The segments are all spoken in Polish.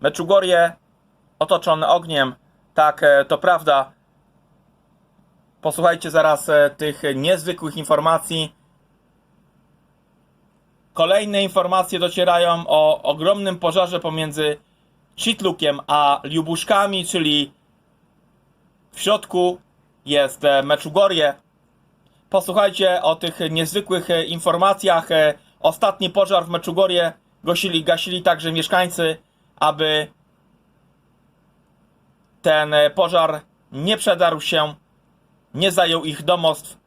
Meczugorje otoczone ogniem. Tak, e, to prawda. Posłuchajcie zaraz e, tych niezwykłych informacji. Kolejne informacje docierają o ogromnym pożarze pomiędzy Chitlukiem a Liubuszkami, czyli w środku jest e, Meczugorje. Posłuchajcie o tych niezwykłych informacjach. Ostatni pożar w Meczugorje gasili, gasili także mieszkańcy, aby ten e, pożar nie przedarł się, nie zajął ich domostw.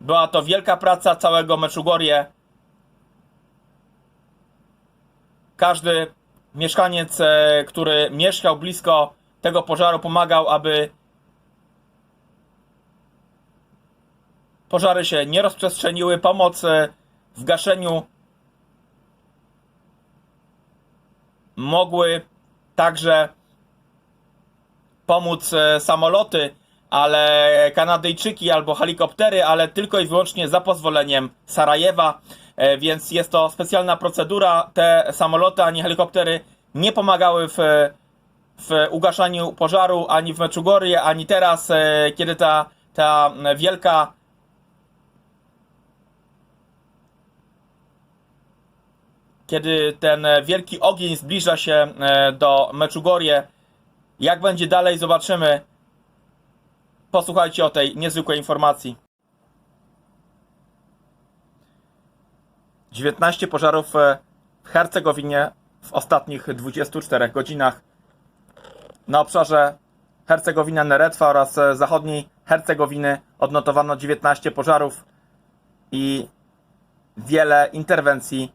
Była to wielka praca całego Meczugorje. Każdy mieszkaniec, e, który mieszkał blisko tego pożaru, pomagał, aby pożary się nie rozprzestrzeniły. Pomoc e, w gaszeniu mogły także pomóc e, samoloty, ale Kanadyjczyki albo helikoptery, ale tylko i wyłącznie za pozwoleniem Sarajewa, E, więc jest to specjalna procedura. Te samoloty ani helikoptery nie pomagały w, w ugaszaniu pożaru ani w Meczugorje, ani teraz, e, kiedy ta, ta wielka kiedy ten wielki ogień zbliża się e, do Meczugorje. Jak będzie dalej, zobaczymy. Posłuchajcie o tej niezwykłej informacji. 19 pożarów e, w Hercegowinie w ostatnich 24 godzinach. Na obszarze Hercegowina Neretwa oraz e, zachodniej Hercegowiny odnotowano 19 pożarów i wiele interwencji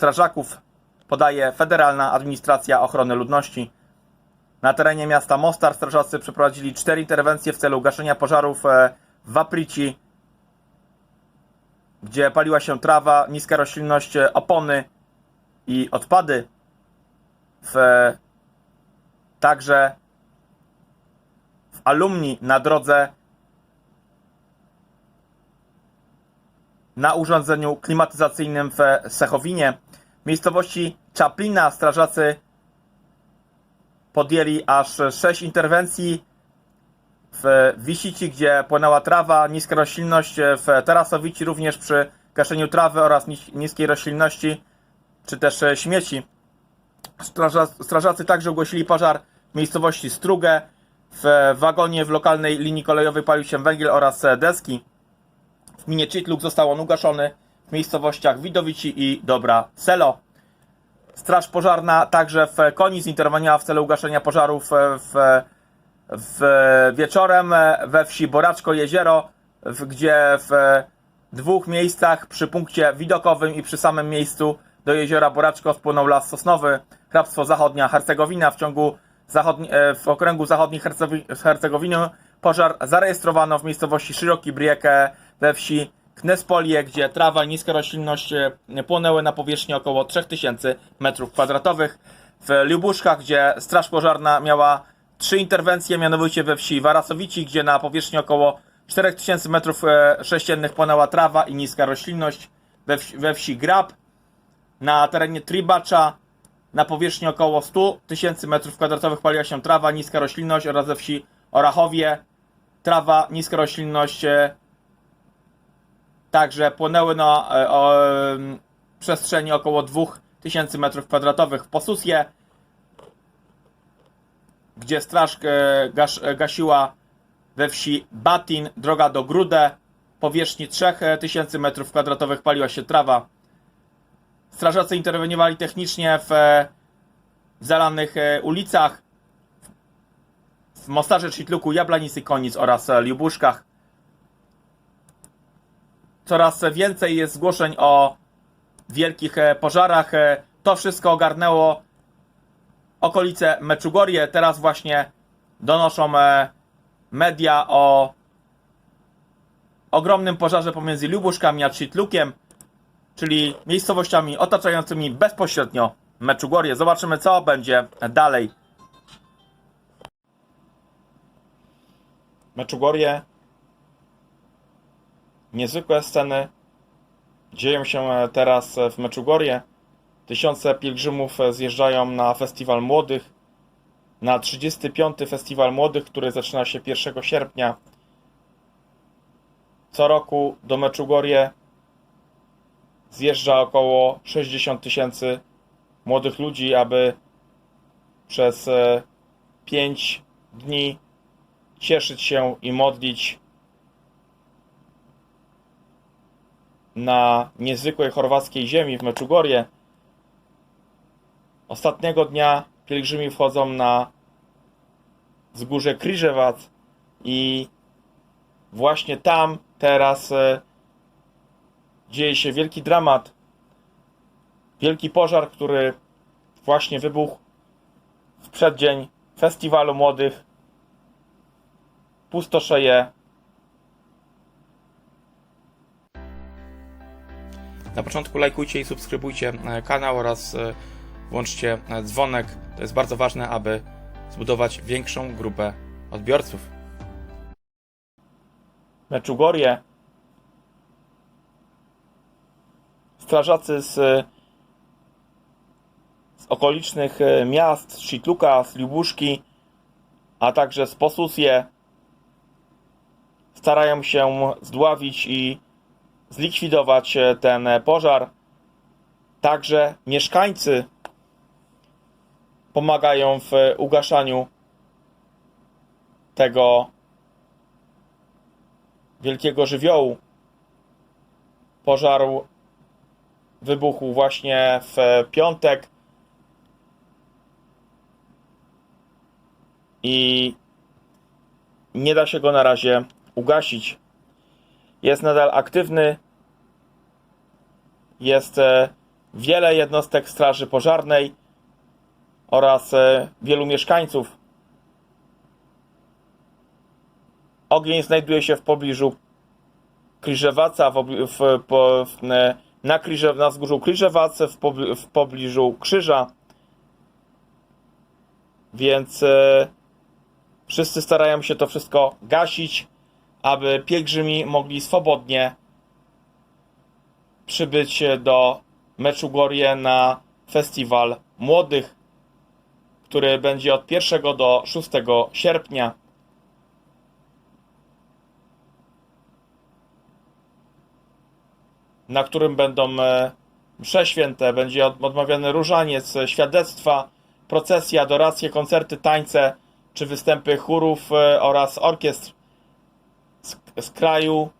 strażaków podaje Federalna Administracja Ochrony Ludności. Na terenie miasta Mostar strażacy przeprowadzili cztery interwencje w celu gaszenia pożarów e, w Waprici, gdzie paliła się trawa, niska roślinność, e, opony i odpady. W, także w Alumni na drodze na urządzeniu klimatyzacyjnym w Sechowinie. W miejscowości Czaplina strażacy podjęli aż 6 interwencji w Wisici, gdzie płynęła trawa, niska roślinność, w Tarasowici również przy gaszeniu trawy oraz nis- niskiej roślinności, czy też śmieci. Straża, strażacy także ogłosili pożar w miejscowości Strugę. W wagonie w lokalnej linii kolejowej palił się węgiel oraz deski. W gminie Czytluk został on ugaszony w miejscowościach Widowici i Dobra Selo. Straż pożarna także w Koni zinterweniowała w celu ugaszenia pożarów e, w, w wieczorem we wsi Boraczko Jezioro, w, gdzie w dwóch miejscach przy punkcie widokowym i przy samym miejscu do jeziora Boraczko wpłynął las sosnowy. Hrabstwo Zachodnia Hercegowina w ciągu zachodni, e, w okręgu zachodniej Hercegowiny pożar zarejestrowano w miejscowości Szyroki Brieke we wsi Knespolie, gdzie trawa i niska roślinność e, płonęły na powierzchni około 3000 m2. W Liubuszkach, gdzie straż pożarna miała trzy interwencje, mianowicie we wsi Warasowici, gdzie na powierzchni około 4000 m3 płonęła trawa i niska roślinność. We wsi, we wsi Grab, na terenie Tribacza, na powierzchni około 100 tysięcy m2 paliła się trawa, niska roślinność oraz we wsi Orachowie, trawa, niska roślinność e, Także płonęły na e, o, przestrzeni około 2000 m2 w Posusie, gdzie straż e, gasz, e, gasiła we wsi Batin, droga do Grudę, powierzchni 3000 m2 paliła się trawa. Strażacy interweniowali technicznie w e, zalanych e, ulicach, w Mostarze, Czytluku, Jablanicy, Konic oraz e, Liubuszkach coraz więcej jest zgłoszeń o wielkich e, pożarach. E, To wszystko ogarnęło okolice Meczugorje. Teraz właśnie donoszą e, media o ogromnym pożarze pomiędzy Lubuszkami a Czytlukiem, czyli miejscowościami otaczającymi bezpośrednio Meczugorje. Zobaczymy, co będzie dalej. Meczugorje Niezwykłe sceny dzieją się e, teraz w Meczugorje. Tysiące pielgrzymów e, zjeżdżają na Festiwal Młodych, na 35. Festiwal Młodych, który zaczyna się 1 sierpnia. Co roku do Meczugorje zjeżdża około 60 tysięcy młodych ludzi, aby przez 5 dni cieszyć się i modlić na niezwykłej chorwackiej ziemi w Meczugorje. Ostatniego dnia pielgrzymi wchodzą na wzgórze Kriżewac i właśnie tam teraz e, dzieje się wielki dramat. Wielki pożar, który właśnie wybuchł w przeddzień festiwalu młodych. Pustoszeje Na początku lajkujcie i subskrybujcie e, kanał oraz e, włączcie e, dzwonek. To jest bardzo ważne, aby zbudować większą grupę odbiorców. Meczugorje. Strażacy z, z okolicznych miast, z Szitluka, z Lubuszki, a także z Posusje starają się zdławić i zlikwidować e, ten e, pożar. Także mieszkańcy pomagają w e, ugaszaniu tego wielkiego żywiołu. Pożaru wybuchł właśnie w piątek i nie da się go na razie ugasić jest nadal aktywny. Jest e, wiele jednostek Straży Pożarnej oraz e, wielu mieszkańców. Ogień znajduje się w pobliżu Kriżewaca, w, w, w, na, Kriże, na wzgórzu Kriżewace, w, w pobliżu Krzyża. Więc e, wszyscy starają się to wszystko gasić aby pielgrzymi mogli swobodnie przybyć do Meczugorje na festiwal młodych, który będzie od 1 do 6 sierpnia. Na którym będą e, msze święte, będzie odmawiany różaniec, świadectwa, procesje, adoracje, koncerty, tańce czy występy chórów e, oraz orkiestr z, z kraju,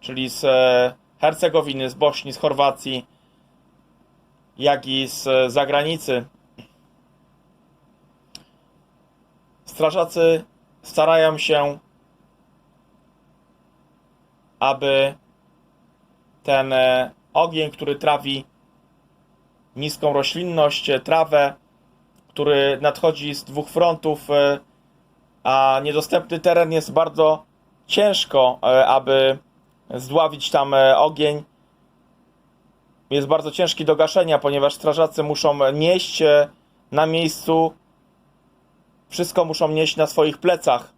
czyli z e, Hercegowiny, z Bośni, z Chorwacji, jak i z e, zagranicy. Strażacy starają się, aby ten e, ogień, który trawi niską roślinność, trawę, który nadchodzi z dwóch frontów, a niedostępny teren jest bardzo ciężko, e, aby zdławić tam e, ogień. Jest bardzo ciężki do gaszenia, ponieważ strażacy muszą nieść e, na miejscu, wszystko muszą nieść na swoich plecach,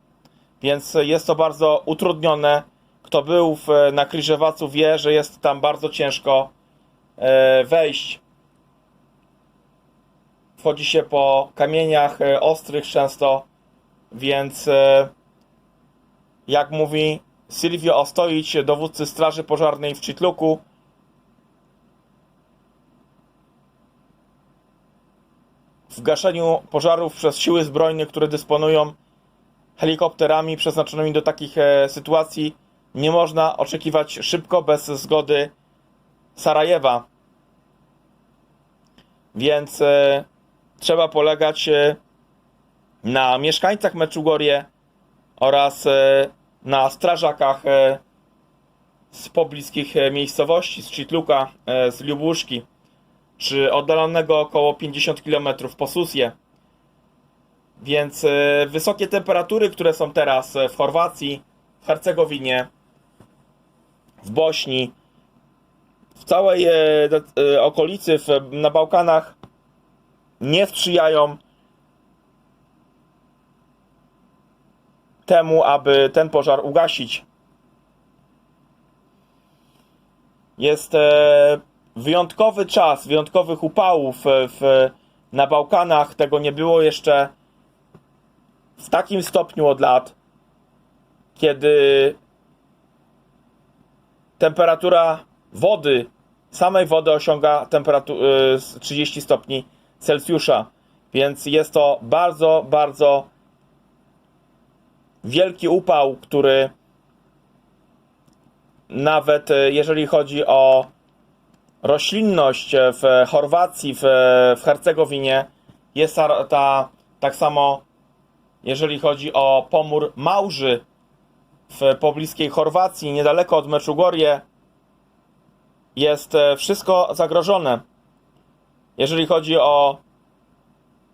więc jest to bardzo utrudnione. Kto był w, na Kryżewacu wie, że jest tam bardzo ciężko wejść. Wchodzi się po kamieniach ostrych często, więc jak mówi Silvio Ostojic, dowódcy Straży Pożarnej w Chitluku, w gaszeniu pożarów przez siły zbrojne, które dysponują helikopterami przeznaczonymi do takich e, sytuacji, nie można oczekiwać szybko bez zgody Sarajewa. Więc e, trzeba polegać e, na mieszkańcach Meczugorje oraz na strażakach e, z pobliskich e, miejscowości, z Chitluka, e, z Lubuszki, czy oddalonego około 50 km po Susje. Więc wysokie temperatury, które są teraz w Chorwacji, w Hercegowinie, w Bośni, w całej okolicy, na Bałkanach nie sprzyjają temu, aby ten pożar ugasić. Jest e, wyjątkowy czas, wyjątkowych upałów e, w, na Bałkanach. Tego nie było jeszcze w takim stopniu od lat, kiedy temperatura wody, samej wody osiąga temperaturę 30 stopni Celsjusza. Więc jest to bardzo, bardzo wielki upał, który nawet e, jeżeli chodzi o roślinność w Chorwacji, w, w Hercegowinie, jest ta, ta tak samo jeżeli chodzi o pomór Małży w pobliskiej Chorwacji, niedaleko od Meczugorje, jest e, wszystko zagrożone. Jeżeli chodzi o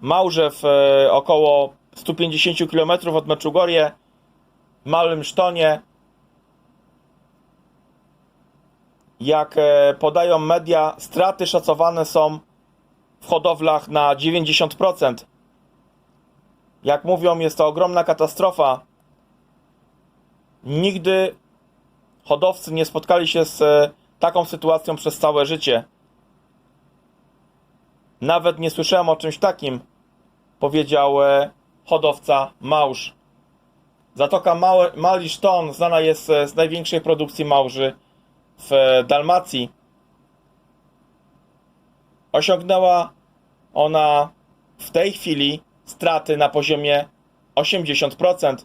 Małże w e, około 150 km od Meczugorje, w Małym Sztonie, jak e, podają media, straty szacowane są w hodowlach na 90%. Jak mówią, jest to ogromna katastrofa. Nigdy hodowcy nie spotkali się z e, taką sytuacją przez całe życie. Nawet nie słyszałem o czymś takim, powiedział e, hodowca małż. Zatoka Maliszton znana jest z największej produkcji małży w e, Dalmacji. Osiągnęła ona w tej chwili straty na poziomie 80%.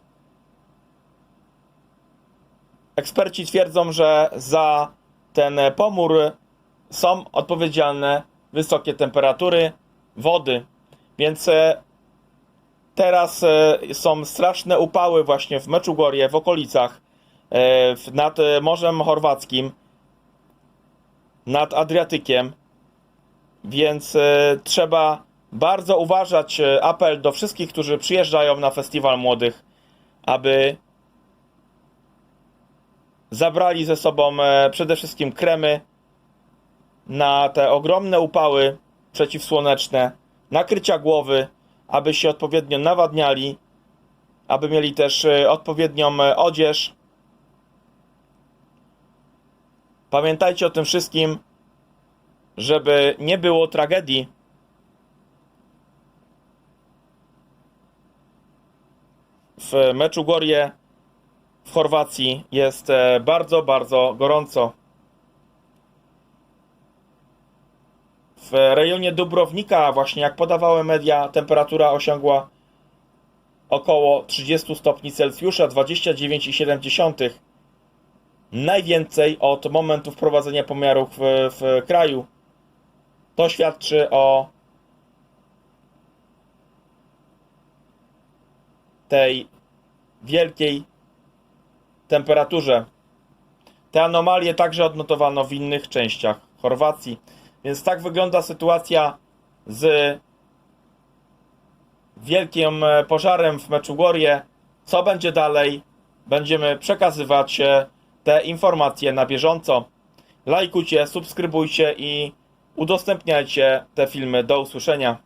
Eksperci twierdzą, że za ten pomór są odpowiedzialne wysokie temperatury wody, więc e, teraz e, są straszne upały właśnie w Meczugorje, w okolicach, e, nad e, Morzem Chorwackim, nad Adriatykiem, więc trzeba bardzo uważać. Apel do wszystkich, którzy przyjeżdżają na Festiwal Młodych, aby zabrali ze sobą przede wszystkim kremy na te ogromne upały przeciwsłoneczne, nakrycia głowy, aby się odpowiednio nawadniali, aby mieli też e, odpowiednią e, odzież. Pamiętajcie o tym wszystkim, żeby nie było tragedii. W Meczugorje w Chorwacji jest e, bardzo, bardzo gorąco. W rejonie Dubrownika, właśnie jak podawały media, temperatura osiągła około 30 stopni Celsjusza, 29,7. Najwięcej od momentu wprowadzenia pomiarów w, w kraju. To świadczy o tej wielkiej temperaturze. Te anomalie także odnotowano w innych częściach Chorwacji. Więc tak wygląda sytuacja z wielkim e, pożarem w Meczugorje. Co będzie dalej? Będziemy przekazywać e, te informacje na bieżąco. Lajkujcie, subskrybujcie i udostępniajcie te filmy. Do usłyszenia.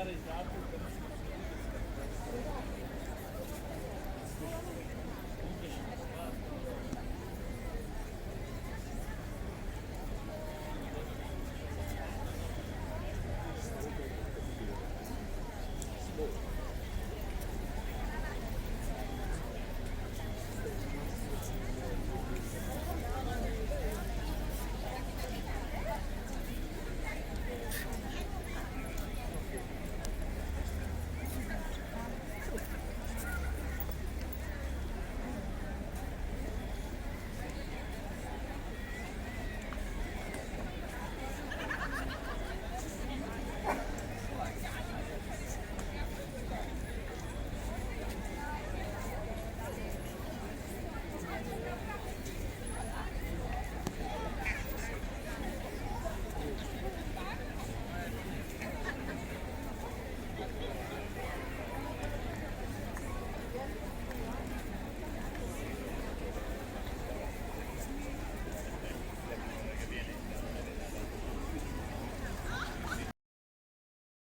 Sorry சாப்பிட்டு